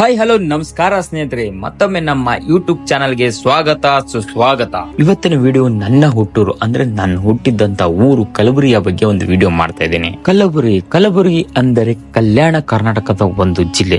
Hi hello ನಮಸ್ಕಾರ ಸ್ನೇಹಿತರೆ. ಮತ್ತೊಮ್ಮೆ ನಮ್ಮ ಯೂಟ್ಯೂಬ್ ಚಾನಲ್ಗೆ ಸ್ವಾಗತ, ಸುಸ್ವಾಗತ. ಇವತ್ತಿನ ವಿಡಿಯೋ ನನ್ನ ಹುಟ್ಟೂರು, ಅಂದ್ರೆ ನಾನು ಹುಟ್ಟಿದ್ದಂತ ಊರು ಕಲಬುರಗಿಯ ಬಗ್ಗೆ ಒಂದು ವಿಡಿಯೋ ಮಾಡ್ತಾ ಇದ್ದೀನಿ. ಕಲಬುರಿ ಕಲಬುರಗಿ ಅಂದರೆ ಕಲ್ಯಾಣ ಕರ್ನಾಟಕದ ಒಂದು ಜಿಲ್ಲೆ.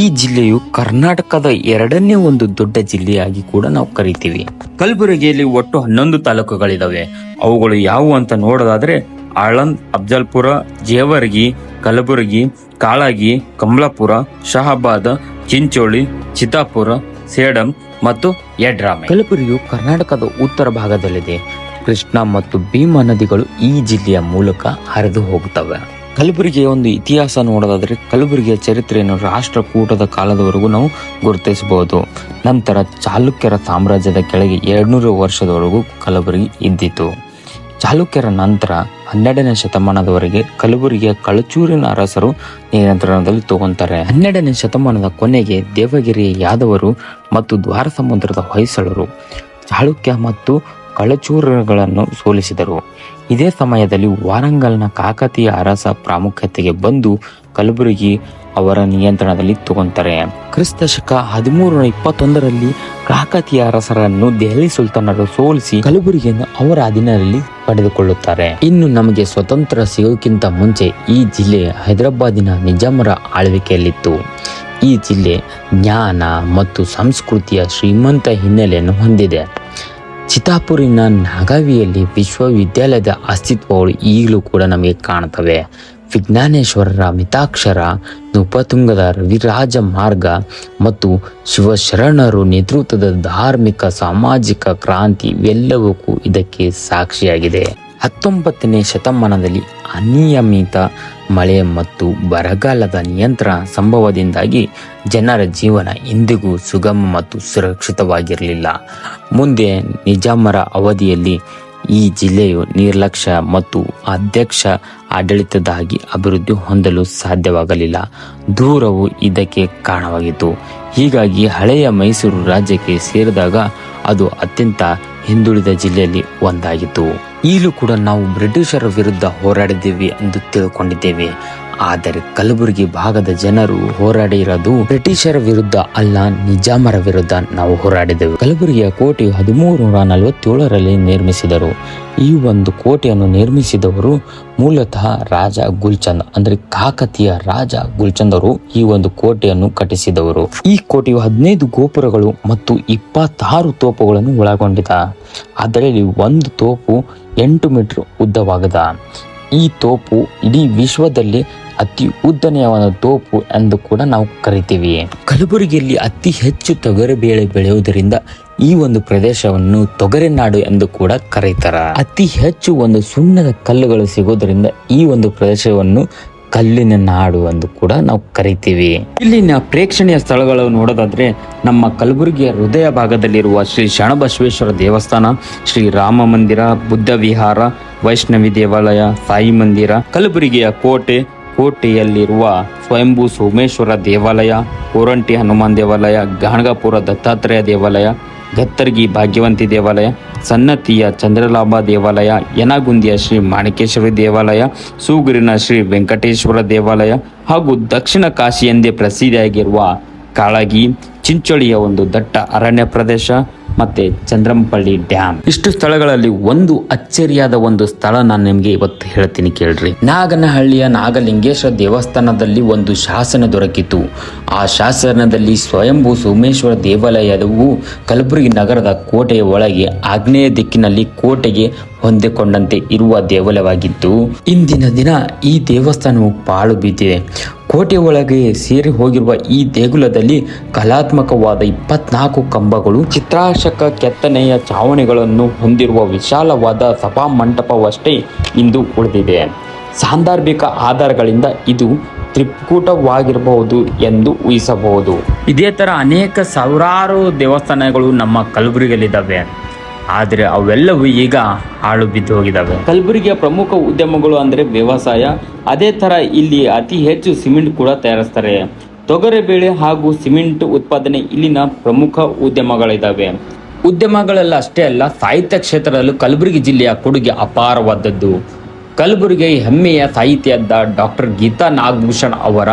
ಈ ಜಿಲ್ಲೆಯು ಕರ್ನಾಟಕದ ಎರಡನೇ ಒಂದು ದೊಡ್ಡ ಜಿಲ್ಲೆಯಾಗಿ ಕೂಡ ನಾವು ಕರಿತೀವಿ. ಕಲಬುರಗಿಯಲ್ಲಿ ಒಟ್ಟು ಹನ್ನೊಂದು ತಾಲೂಕುಗಳಿದಾವೆ. ಅವುಗಳು ಯಾವುವು ಅಂತ ನೋಡೋದಾದ್ರೆ ಆಳಂದ್, ಅಫ್ಜಲ್ಪುರ, ಜೇವರ್ಗಿ, ಕಲಬುರಗಿ, ಕಾಳಗಿ ಕಮಲಾಪುರ ಶಹಾಬಾದ್, ಚಿಂಚೋಳಿ, ಚಿತ್ತಾಪುರ, ಸೇಡಂ ಮತ್ತು ಯಡ್ರಾಮೆ ಕಲಬುರಗಿಯು ಕರ್ನಾಟಕದ ಉತ್ತರ ಭಾಗದಲ್ಲಿದೆ. ಕೃಷ್ಣ ಮತ್ತು ಭೀಮಾ ನದಿಗಳು ಈ ಜಿಲ್ಲೆಯ ಮೂಲಕ ಹರಿದು ಹೋಗುತ್ತವೆ. ಕಲಬುರಗಿಯ ಒಂದು ಇತಿಹಾಸ ನೋಡೋದಾದ್ರೆ ಕಲಬುರಗಿಯ ಚರಿತ್ರೆಯನ್ನು ರಾಷ್ಟ್ರಕೂಟದ ಕಾಲದವರೆಗೂ ನಾವು ಗುರುತಿಸಬಹುದು. ನಂತರ ಚಾಲುಕ್ಯರ ಸಾಮ್ರಾಜ್ಯದ ಕೆಳಗೆ ಎರಡ್ನೂರು ವರ್ಷದವರೆಗೂ ಕಲಬುರಗಿ ಇದ್ದಿತು. ಚಾಲುಕ್ಯರ ನಂತರ ಹನ್ನೆರಡನೇ ಶತಮಾನದವರೆಗೆ ಕಲಬುರಗಿಯ ಕಳಚೂರಿನ ಅರಸರು ನಿಯಂತ್ರಣದಲ್ಲಿ ತಗೊಂತಾರೆ ಹನ್ನೆರಡನೇ ಶತಮಾನದ ಕೊನೆಗೆ ದೇವಗಿರಿಯ ಯಾದವರು ಮತ್ತು ದ್ವಾರ ಸಮುದ್ರದ ಹೊಯ್ಸಳರು ಚಾಳುಕ್ಯ ಮತ್ತು ಕಳಚೂರಗಳನ್ನು ಸೋಲಿಸಿದರು. ಇದೇ ಸಮಯದಲ್ಲಿ ವಾರಂಗಲ್ನ ಕಾಕತಿಯ ಅರಸ ಪ್ರಾಮುಖ್ಯತೆಗೆ ಬಂದು ಕಲಬುರಗಿ ಅವರ ನಿಯಂತ್ರಣದಲ್ಲಿ ತಗೊಂತಾರೆ ಕ್ರಿಸ್ತ ಶಕ ಹದಿಮೂರು ಇಪ್ಪತ್ತೊಂದರಲ್ಲಿ ಕಾಕತಿಯ ಅರಸರನ್ನು ದೆಹಲಿ ಸುಲ್ತಾನರು ಸೋಲಿಸಿ ಕಲಬುರಗಿಯನ್ನು ಅವರ ಅಧೀನದಲ್ಲಿ ಪಡೆದುಕೊಳ್ಳುತ್ತಾರೆ. ಇನ್ನು ನಮಗೆ ಸ್ವತಂತ್ರ ಸಿಗೋಕ್ಕಿಂತ ಮುಂಚೆ ಈ ಜಿಲ್ಲೆ ಹೈದರಾಬಾದಿನ ನಿಜಾಮರ ಆಳ್ವಿಕೆಯಲ್ಲಿತ್ತು. ಈ ಜಿಲ್ಲೆ ಜ್ಞಾನ ಮತ್ತು ಸಂಸ್ಕೃತಿಯ ಶ್ರೀಮಂತ ಹಿನ್ನೆಲೆಯನ್ನು ಹೊಂದಿದೆ. ಚಿತಾಪುರಿನ ನಾಗಾವಿಯಲ್ಲಿ ವಿಶ್ವವಿದ್ಯಾಲಯದ ಅಸ್ತಿತ್ವಗಳು ಈಗಲೂ ಕೂಡ ನಮಗೆ ಕಾಣುತ್ತವೆ. ವಿಜ್ಞಾನೇಶ್ವರರ, ಮಿತಾಕ್ಷರ ನೃಪತುಂಗದ ರವಿರಾಜ ಮಾರ್ಗ ಮತ್ತು ಶಿವಶರಣರು ನೇತೃತ್ವದ ಧಾರ್ಮಿಕ, ಸಾಮಾಜಿಕ ಕ್ರಾಂತಿ ಇವೆಲ್ಲವಕ್ಕೂ ಇದಕ್ಕೆ ಸಾಕ್ಷಿಯಾಗಿದೆ. ಹತ್ತೊಂಬತ್ತನೇ ಶತಮಾನದಲ್ಲಿ ಅನಿಯಮಿತ ಮಳೆ ಮತ್ತು ಬರಗಾಲದ ನಿಯಂತ್ರಣ ಸಂಭವದಿಂದಾಗಿ ಜನರ ಜೀವನ ಇಂದಿಗೂ ಸುಗಮ ಮತ್ತು ಸುರಕ್ಷಿತವಾಗಿರಲಿಲ್ಲ. ಮುಂದೆ ನಿಜಾಮರ ಅವಧಿಯಲ್ಲಿ ಈ ಜಿಲ್ಲೆಯು ನಿರ್ಲಕ್ಷ್ಯ ಮತ್ತು ಅಧ್ಯಕ್ಷ ಆಡಳಿತದಾಗಿ ಅಭಿವೃದ್ಧಿ ಹೊಂದಲು ಸಾಧ್ಯವಾಗಲಿಲ್ಲ. ದೂರವು ಇದಕ್ಕೆ ಕಾರಣವಾಗಿತ್ತು. ಹೀಗಾಗಿ ಹಳೆಯ ಮೈಸೂರು ರಾಜ್ಯಕ್ಕೆ ಸೇರಿದಾಗ ಅದು ಅತ್ಯಂತ ಹಿಂದುಳಿದ ಜಿಲ್ಲೆಯಲ್ಲಿ ಒಂದಾಗಿತ್ತು. ಈಗಲೂ ಕೂಡ ನಾವು ಬ್ರಿಟಿಷರ ವಿರುದ್ಧ ಹೋರಾಡಿದ್ದೇವೆ ಎಂದು ತಿಳ್ಕೊಂಡಿದ್ದೇವೆ. ಆದರೆ ಕಲಬುರಗಿ ಭಾಗದ ಜನರು ಹೋರಾಡಿರೋದು ಬ್ರಿಟಿಷರ ವಿರುದ್ಧ ಅಲ್ಲ, ನಿಜಾಮರ ವಿರುದ್ಧ ನಾವು ಹೋರಾಡಿದೆವು. ಕಲಬುರಗಿಯ ಕೋಟೆಯು ಹದಿಮೂರು ನೂರ ನಲವತ್ತೇಳರಲ್ಲಿ ನಿರ್ಮಿಸಿದರು. ಈ ಒಂದು ಕೋಟೆಯನ್ನು ನಿರ್ಮಿಸಿದವರು ಮೂಲತಃ ರಾಜ ಗುಲ್ಚಂದ್, ಅಂದ್ರೆ ಕಾಕತಿಯ ರಾಜ ಗುಲ್ಚಂದರು ಈ ಒಂದು ಕೋಟೆಯನ್ನು ಕಟ್ಟಿಸಿದವರು. ಈ ಕೋಟೆಯು ಹದಿನೈದು ಗೋಪುರಗಳು ಮತ್ತು ಇಪ್ಪತ್ತಾರು ತೋಪುಗಳನ್ನು ಒಳಗೊಂಡಿದ. ಅದರಲ್ಲಿ ಒಂದು ತೋಪು ಎಂಟು ಮೀಟರ್ ಉದ್ದವಾಗದ. ಈ ತೋಪು ಇಡೀ ವಿಶ್ವದಲ್ಲಿ ಅತಿ ಉದ್ದನೆಯ ಒಂದು ತೋಪು ಎಂದು ಕೂಡ ನಾವು ಕರಿತೀವಿ. ಕಲಬುರಗಿಯಲ್ಲಿ ಅತಿ ಹೆಚ್ಚು ತೊಗರಿಬೇಳೆ ಬೆಳೆಯುವುದರಿಂದ ಈ ಒಂದು ಪ್ರದೇಶವನ್ನು ತೊಗರಿನಾಡು ಎಂದು ಕೂಡ ಕರೀತಾರ. ಅತಿ ಹೆಚ್ಚು ಒಂದು ಸುಣ್ಣದ ಕಲ್ಲುಗಳು ಸಿಗೋದ್ರಿಂದ ಈ ಒಂದು ಪ್ರದೇಶವನ್ನು ಕಲ್ಲಿನ ನಾಡು ಎಂದು ಕೂಡ ನಾವು ಕರಿತೀವಿ. ಇಲ್ಲಿನ ಪ್ರೇಕ್ಷಣೀಯ ಸ್ಥಳಗಳು ನೋಡೋದಾದ್ರೆ ನಮ್ಮ ಕಲಬುರಗಿಯ ಹೃದಯ ಭಾಗದಲ್ಲಿರುವ ಶ್ರೀ ಶರಣಬಸವೇಶ್ವರ ದೇವಸ್ಥಾನ, ಶ್ರೀ ರಾಮ ಮಂದಿರ, ಬುದ್ಧ ವಿಹಾರ, ವೈಷ್ಣವಿ ದೇವಾಲಯ, ಸಾಯಿ ಮಂದಿರ, ಕಲಬುರಗಿಯ ಕೋಟೆ ಕೋಟೆಯಲ್ಲಿರುವ ಸ್ವಯಂಭೂ ಸೋಮೇಶ್ವರ ದೇವಾಲಯ, ಕೋರಂಟಿ ಹನುಮಾನ್ ದೇವಾಲಯ, ಗಾಣಗಾಪುರ ದತ್ತಾತ್ರೇಯ ದೇವಾಲಯ ಗತ್ತರ್ಗಿ ಭಾಗ್ಯವಂತಿ ದೇವಾಲಯ, ಸನ್ನತಿಯ ಚಂದ್ರಲಾಭ ದೇವಾಲಯ, ಯನಗುಂದಿಯ ಶ್ರೀ ಮಾಣಿಕೇಶ್ವರಿ ದೇವಾಲಯ, ಸೂಗೂರಿನ ಶ್ರೀ ವೆಂಕಟೇಶ್ವರ ದೇವಾಲಯ ಹಾಗೂ ದಕ್ಷಿಣ ಕಾಶಿ ಎಂದೇ ಪ್ರಸಿದ್ಧಿಯಾಗಿರುವ ಕಾಳಗಿ, ಚಿಂಚೋಳಿಯ ಒಂದು ದಟ್ಟ ಅರಣ್ಯ ಪ್ರದೇಶ ಮತ್ತೆ ಚಂದ್ರಂಪಳ್ಳಿ ಡ್ಯಾಮ್ ಇಷ್ಟು ಸ್ಥಳಗಳಲ್ಲಿ ಒಂದು ಅಚ್ಚರಿಯಾದ ಒಂದು ಸ್ಥಳ ನಾನು ನಿಮಗೆ ಇವತ್ತು ಹೇಳ್ತೀನಿ ಕೇಳ್ರಿ. ನಾಗನಹಳ್ಳಿಯ ನಾಗಲಿಂಗೇಶ್ವರ ದೇವಸ್ಥಾನದಲ್ಲಿ ಒಂದು ಶಾಸನ ದೊರಕಿತು. ಆ ಶಾಸನದಲ್ಲಿ ಸ್ವಯಂಭೂ ಸೋಮೇಶ್ವರ ದೇವಾಲಯವು ಕಲಬುರಗಿ ನಗರದ ಕೋಟೆಯ ಒಳಗೆ ಆಗ್ನೇಯ ದಿಕ್ಕಿನಲ್ಲಿ ಕೋಟೆಗೆ ಹೊಂದಿಕೊಂಡಂತೆ ಇರುವ ದೇವಾಲಯವಾಗಿದ್ದು ಇಂದಿನ ದಿನ ಈ ದೇವಸ್ಥಾನವು ಪಾಳು ಬಿದ್ದಿದೆ ಕೋಟೆ ಒಳಗೆ ಸೇರಿ ಹೋಗಿರುವ ಈ ದೇಗುಲದಲ್ಲಿ ಕಲಾತ್ಮಕವಾದ ಇಪ್ಪತ್ನಾಲ್ಕು ಕಂಬಗಳು, ಚಿತ್ರಾಶಕ ಕೆತ್ತನೆಯ ಛಾವಣಿಗಳನ್ನು ಹೊಂದಿರುವ ವಿಶಾಲವಾದ ಸಭಾ ಮಂಟಪವಷ್ಟೇ ಇಂದು ಉಳಿದಿದೆ. ಸಾಂದರ್ಭಿಕ ಆಧಾರಗಳಿಂದ ಇದು ತ್ರಿಕೂಟವಾಗಿರಬಹುದು ಎಂದು ಊಹಿಸಬಹುದು. ಇದೇ ಥರ ಅನೇಕ ಸಾವಿರಾರು ದೇವಸ್ಥಾನಗಳು ನಮ್ಮ ಕಲಬುರಗಿಯಲ್ಲಿದ್ದಾವೆ. ಆದರೆ ಅವೆಲ್ಲವೂ ಈಗ ಹಾಳು ಬಿದ್ದು ಹೋಗಿದ್ದಾವೆ ಕಲಬುರಗಿಯ ಪ್ರಮುಖ ಉದ್ಯಮಗಳು ಅಂದರೆ ವ್ಯವಸಾಯ ಅದೇ ಥರ ಇಲ್ಲಿ ಅತಿ ಹೆಚ್ಚು ಸಿಮೆಂಟ್ ಕೂಡ ತಯಾರಿಸ್ತಾರೆ. ತೊಗರಿಬೇಳೆ ಹಾಗೂ ಸಿಮೆಂಟ್ ಉತ್ಪಾದನೆ ಇಲ್ಲಿನ ಪ್ರಮುಖ ಉದ್ಯಮಗಳಿದ್ದಾವೆ ಉದ್ಯಮಗಳೆಲ್ಲ ಅಷ್ಟೇ ಅಲ್ಲ ಸಾಹಿತ್ಯ ಕ್ಷೇತ್ರದಲ್ಲೂ ಕಲಬುರಗಿ ಜಿಲ್ಲೆಯ ಕೊಡುಗೆ ಅಪಾರವಾದದ್ದು. ಕಲಬುರಗಿ ಹೆಮ್ಮೆಯ ಸಾಹಿತ್ಯದ ಡಾಕ್ಟರ್ ಗೀತಾ ನಾಗಭೂಷಣ್ ಅವರ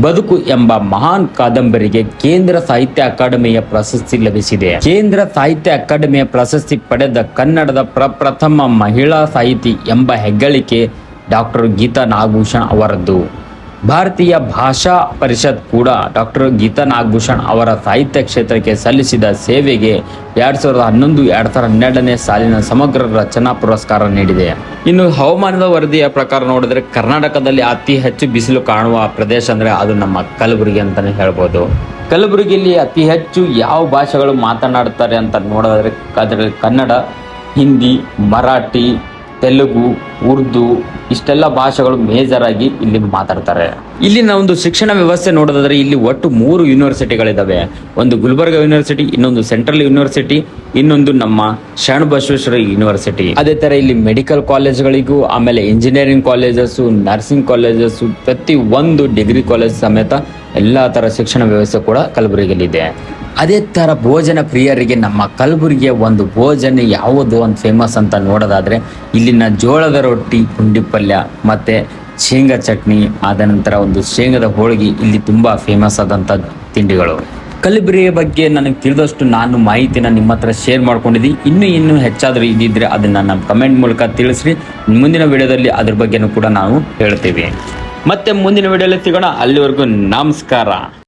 ಬದುಕು ಎಂಬ ಮಹಾನ್ ಕಾದಂಬರಿಗೆ ಕೇಂದ್ರ ಸಾಹಿತ್ಯ ಅಕಾಡೆಮಿಯ ಪ್ರಶಸ್ತಿ ಲಭಿಸಿದೆ. ಕೇಂದ್ರ ಸಾಹಿತ್ಯ ಅಕಾಡೆಮಿಯ ಪ್ರಶಸ್ತಿ ಪಡೆದ ಕನ್ನಡದ ಪ್ರಪ್ರಥಮ ಮಹಿಳಾ ಸಾಹಿತಿ ಎಂಬ ಹೆಗ್ಗಳಿಕೆ ಡಾಕ್ಟರ್ ಗೀತಾ ನಾಗಭೂಷಣ್ ಅವರದ್ದು. ಭಾರತೀಯ ಭಾಷಾ ಪರಿಷತ್ ಕೂಡ ಡಾಕ್ಟರ್ ಗೀತಾ ನಾಗಭೂಷಣ್ ಅವರ ಸಾಹಿತ್ಯ ಕ್ಷೇತ್ರಕ್ಕೆ ಸಲ್ಲಿಸಿದ ಸೇವೆಗೆ ಎರಡ್ ಸಾವಿರದ ಹನ್ನೊಂದು, ಎರಡ್ ಸಾವಿರದ ಹನ್ನೆರಡನೇ ಸಾಲಿನ ಸಮಗ್ರ ರಚನಾ ಪುರಸ್ಕಾರ ನೀಡಿದೆ. ಇನ್ನು ಹವಾಮಾನದ ವರದಿಯ ಪ್ರಕಾರ ನೋಡಿದ್ರೆ ಕರ್ನಾಟಕದಲ್ಲಿ ಅತಿ ಹೆಚ್ಚು ಬಿಸಿಲು ಕಾಣುವ ಪ್ರದೇಶ ಅಂದ್ರೆ ಅದು ನಮ್ಮ ಕಲಬುರಗಿ ಅಂತಾನೆ ಹೇಳ್ಬೋದು. ಕಲಬುರಗಿಯಲ್ಲಿ ಅತಿ ಹೆಚ್ಚು ಯಾವ ಭಾಷೆಗಳು ಮಾತನಾಡ್ತಾರೆ ಅಂತ ನೋಡಿದ್ರೆ ಅದರಲ್ಲಿ ಕನ್ನಡ, ಹಿಂದಿ, ಮರಾಠಿ ತೆಲುಗು, ಉರ್ದು, ಇಷ್ಟೆಲ್ಲ ಭಾಷೆಗಳು ಮೇಜರ್ ಆಗಿ ಇಲ್ಲಿ ಮಾತಾಡ್ತಾರೆ. ಇಲ್ಲಿನ ಒಂದು ಶಿಕ್ಷಣ ವ್ಯವಸ್ಥೆ ನೋಡೋದಾದ್ರೆ ಇಲ್ಲಿ ಒಟ್ಟು ಮೂರು ಯೂನಿವರ್ಸಿಟಿಗಳಿದ್ದಾವೆ ಒಂದು ಗುಲ್ಬರ್ಗ ಯೂನಿವರ್ಸಿಟಿ ಇನ್ನೊಂದು ಸೆಂಟ್ರಲ್ ಯೂನಿವರ್ಸಿಟಿ ಇನ್ನೊಂದು ನಮ್ಮ ಶರಣ ಬಸವೇಶ್ವರ ಯೂನಿವರ್ಸಿಟಿ ಅದೇ ತರ ಇಲ್ಲಿ ಮೆಡಿಕಲ್ ಕಾಲೇಜ್ಗಳಿಗೂ ಆಮೇಲೆ ಇಂಜಿನಿಯರಿಂಗ್ ಕಾಲೇಜಸ್ ನರ್ಸಿಂಗ್ ಕಾಲೇಜಸ್ ಪ್ರತಿ ಒಂದು ಡಿಗ್ರಿ ಕಾಲೇಜ್ ಸಮೇತ ಎಲ್ಲಾ ತರ ಶಿಕ್ಷಣ ವ್ಯವಸ್ಥೆ ಕೂಡ ಕಲಬುರಗಿಯಲ್ಲಿದೆ. ಅದೇ ಥರ ಭೋಜನ ಪ್ರಿಯರಿಗೆ ನಮ್ಮ ಕಲಬುರಗಿಯ ಒಂದು ಭೋಜನ ಯಾವುದು ಒಂದು ಫೇಮಸ್ ಅಂತ ನೋಡೋದಾದ್ರೆ ಇಲ್ಲಿನ ಜೋಳದ ರೊಟ್ಟಿ ಪುಂಡಿ ಪಲ್ಯ ಮತ್ತೆ ಶೇಂಗಾ ಚಟ್ನಿ, ಆದ ನಂತರ ಒಂದು ಶೇಂಗದ ಹೋಳಿಗೆ, ಇಲ್ಲಿ ತುಂಬಾ ಫೇಮಸ್ ಆದಂತ ತಿಂಡಿಗಳು. ಕಲಬುರಗಿಯ ಬಗ್ಗೆ ನನಗೆ ತಿಳಿದಷ್ಟು ನಾನು ಮಾಹಿತಿನ ನಿಮ್ಮ ಹತ್ರ ಶೇರ್ ಮಾಡ್ಕೊಂಡಿದ್ದೀನಿ. ಇನ್ನೂ ಇನ್ನೂ ಹೆಚ್ಚಾದರೂ ಇದ್ದಿದ್ರೆ ಅದನ್ನ ನಮ್ಮ ಕಮೆಂಟ್ ಮೂಲಕ ತಿಳಿಸ್ರಿ. ಮುಂದಿನ ವಿಡಿಯೋದಲ್ಲಿ ಅದ್ರ ಬಗ್ಗೆನೂ ಕೂಡ ನಾವು ಹೇಳ್ತೀವಿ. ಮತ್ತೆ ಮುಂದಿನ ವಿಡಿಯೋಲ್ಲಿ ಸಿಗೋಣ. ಅಲ್ಲಿವರೆಗೂ ನಮಸ್ಕಾರ.